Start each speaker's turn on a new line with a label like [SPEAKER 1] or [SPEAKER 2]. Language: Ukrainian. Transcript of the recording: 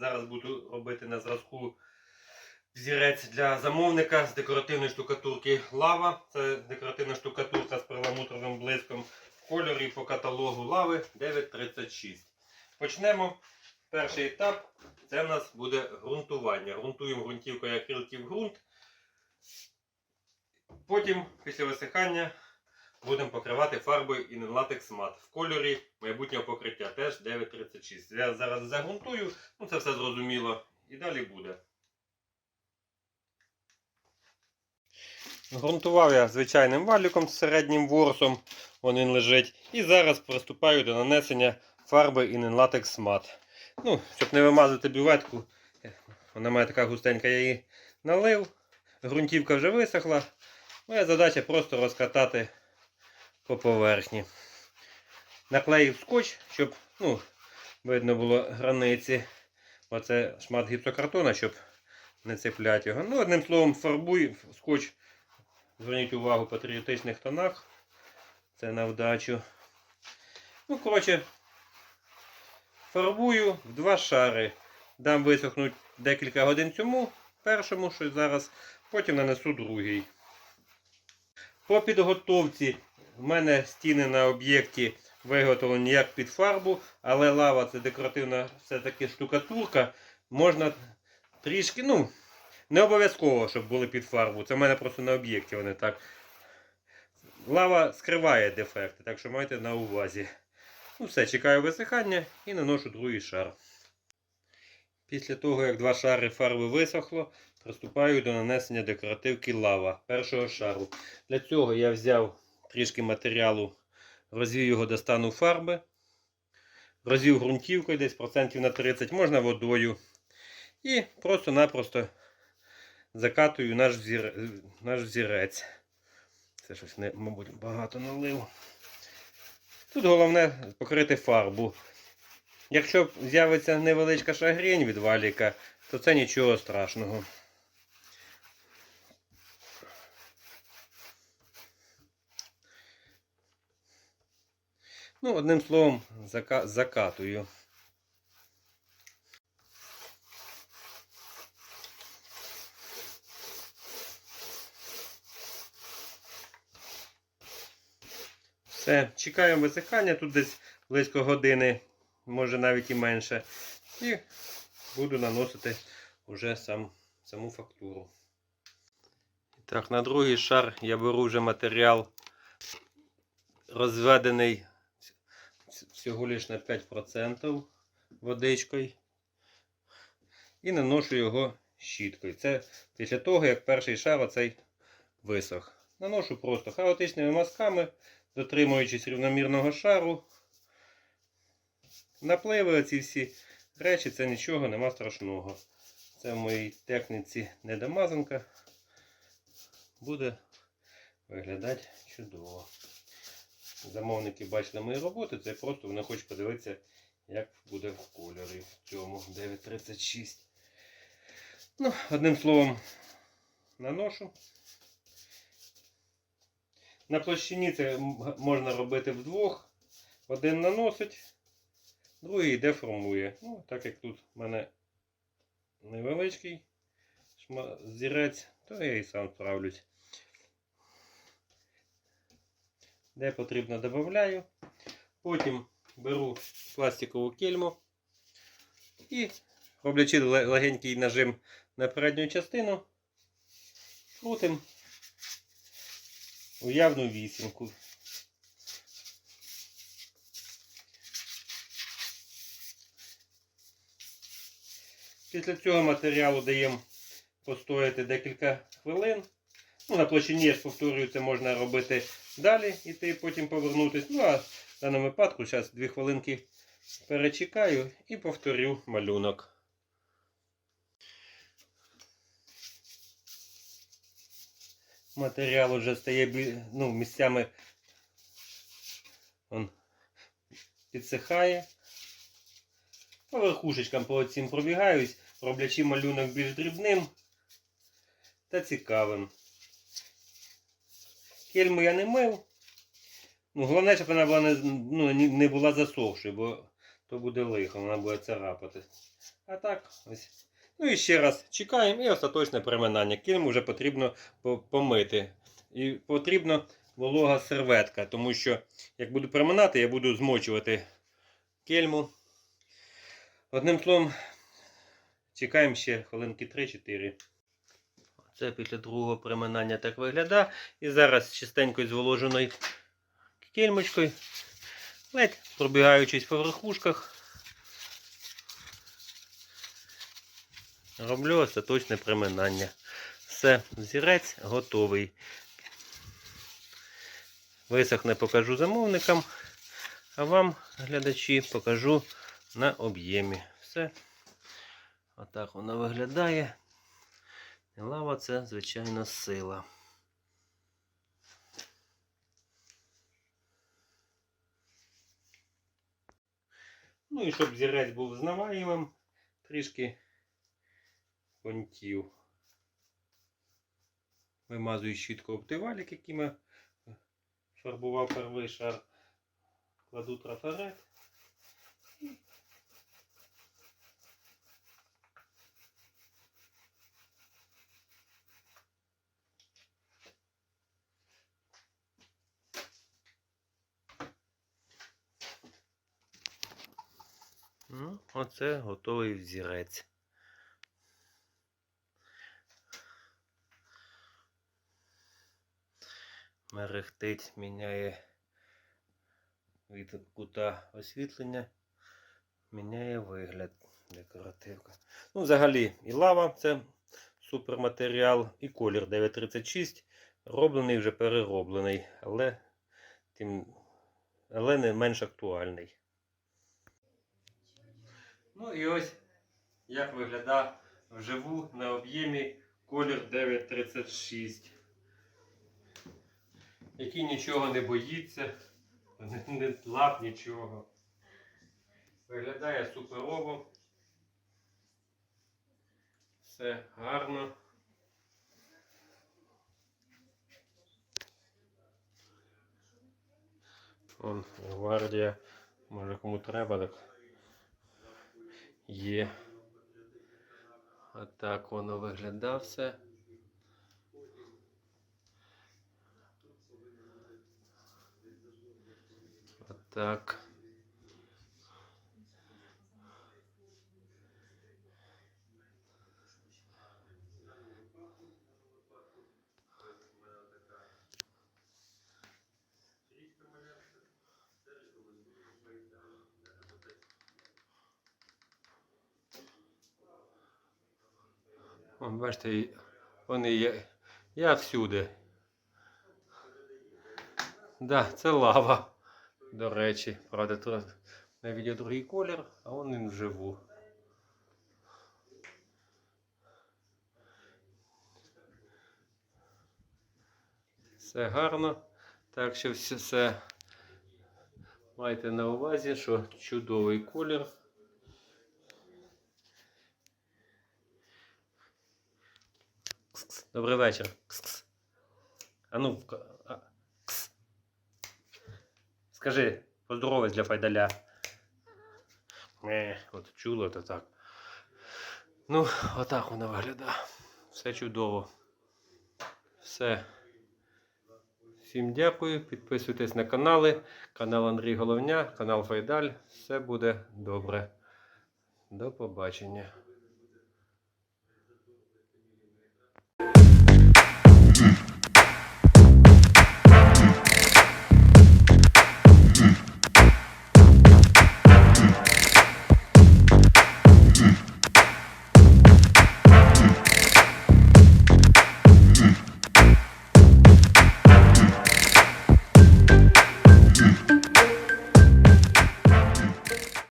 [SPEAKER 1] Зараз буду робити на зразку взірець для замовника з декоративної штукатурки лава. Це декоративна штукатурка з перламутровим блиском в кольорі по каталогу лави 936. Почнемо. Перший етап це в нас буде ґрунтування. Грунтуємо ґрунтівкою акрилків ґрунт. Потім, після висихання, будемо покривати фарбою Inlatex Matte в кольорі майбутнього покриття теж 936. Я зараз загрунтую, ну це все зрозуміло. І далі буде. Грунтував я звичайним валіком з середнім ворсом, вон він лежить. І зараз приступаю до нанесення фарби Inlatex Matte. Ну, щоб не вимазати бюветку, вона мене така густенька, я її налив. Грунтівка вже висохла. Моя задача просто розкатати по поверхні. Наклеїв скотч, щоб ну, видно було границі. Оце шмат гіпсокартона, щоб не цепляти його. Ну, одним словом, фарбуй скотч. Зверніть увагу по патріотичних тонах. Це на вдачу. Ну, коротше, фарбую в два шари. Дам висохнути декілька годин цьому, першому, що зараз, потім нанесу другий. По підготовці в мене стіни на об'єкті виготовлені як під фарбу, але лава це декоративна все-таки штукатурка. Можна трішки, ну, не обов'язково, щоб були під фарбу. Це в мене просто на об'єкті вони так. Лава скриває дефекти, так що майте на увазі. Ну все, чекаю висихання і наношу другий шар. Після того, як два шари фарби висохло, приступаю до нанесення декоративки лава першого шару. Для цього я взяв трішки матеріалу, розвів його до стану фарби, розвів ґрунтівкою десь процентів на 30, можна водою. І просто-напросто закатую наш, взір... наш взірець. Це щось, не, мабуть, багато налив. Тут головне покрити фарбу. Якщо з'явиться невеличка шагрень від валіка, то це нічого страшного. Ну, одним словом, зака закатую. Все, чекаємо висихання, тут десь близько години, може навіть і менше. І буду наносити вже сам, саму фактуру. Так, на другий шар я беру вже матеріал розведений всього лише на 5% водичкою. І наношу його щіткою. Це після того, як перший шар оцей висох. Наношу просто хаотичними мазками, дотримуючись рівномірного шару. Напливи ці всі речі, це нічого, нема страшного. Це в моїй техніці недомазанка. Буде виглядати чудово. Замовники бачили мої роботи, це просто вони хочуть подивитися, як буде в кольорі в цьому 936. Ну, одним словом, наношу. На площині це можна робити вдвох. Один наносить, другий деформує. Ну, так як тут в мене невеличкий зірець, то я і сам справлюсь. Де потрібно додаю. Потім беру пластикову кельму і, роблячи легенький нажим на передню частину, крутим уявну вісімку. Після цього матеріалу даємо постояти декілька хвилин. Ну, на площині, я ж повторюю, це можна робити далі, іти потім повернутися. Ну, а в даному випадку зараз 2 хвилинки перечекаю і повторю малюнок. Матеріал вже стає ну, місцями он, підсихає. По верхушечкам по цим пробігаюсь, роблячи малюнок більш дрібним та цікавим. Кельму я не мив. Ну, головне, щоб вона була не, ну, не була засохшою, бо то буде лихо, вона буде царапати. А так, ось. Ну і ще раз чекаємо і остаточне приминання. Кільм вже потрібно помити. І потрібна волога серветка, тому що як буду приминати, я буду змочувати кельму. Одним словом, чекаємо ще хвилинки 3-4. Це після другого приминання так виглядає. І зараз чистенько зволоженою кельмочкою, ледь пробігаючись по верхушках, роблю остаточне приминання. Все, взірець готовий. Висохне покажу замовникам, а вам, глядачі, покажу на об'ємі. Все. Отак воно виглядає. Лава це, звичайно, сила. Ну і щоб зірець був знаваємим, трішки понтів. Вимазую щітку оптивалік, яким я фарбував перший шар. Кладу трафарет. Ну, оце готовий взірець. Мерехтить, міняє від кута освітлення, міняє вигляд декоративка. Ну, взагалі, і лава це суперматеріал, і колір 936 роблений вже перероблений, але, тим, але не менш актуальний. Ну і ось як виглядає вживу на об'ємі колір 936. Який нічого не боїться, не, не лап нічого. Виглядає суперово. Все гарно. Вон гвардія. Може кому треба так. Є. Отак воно виглядає все. Отак. Бачите, вони є. Я всюди. Да, це лава. До речі, правда, тут на відео другий колір, а он вживу. Все гарно. Так що все, все майте на увазі, що чудовий колір. Добрий вечір. Кс-кс. А ну, кс. Скажи, поздоровайся для файдаля. Не, от чуло то так. Ну, отак воно виглядає. Все чудово. Все. Всім дякую. Підписуйтесь на канали. Канал Андрій Головня, канал Файдаль. Все буде добре. До побачення.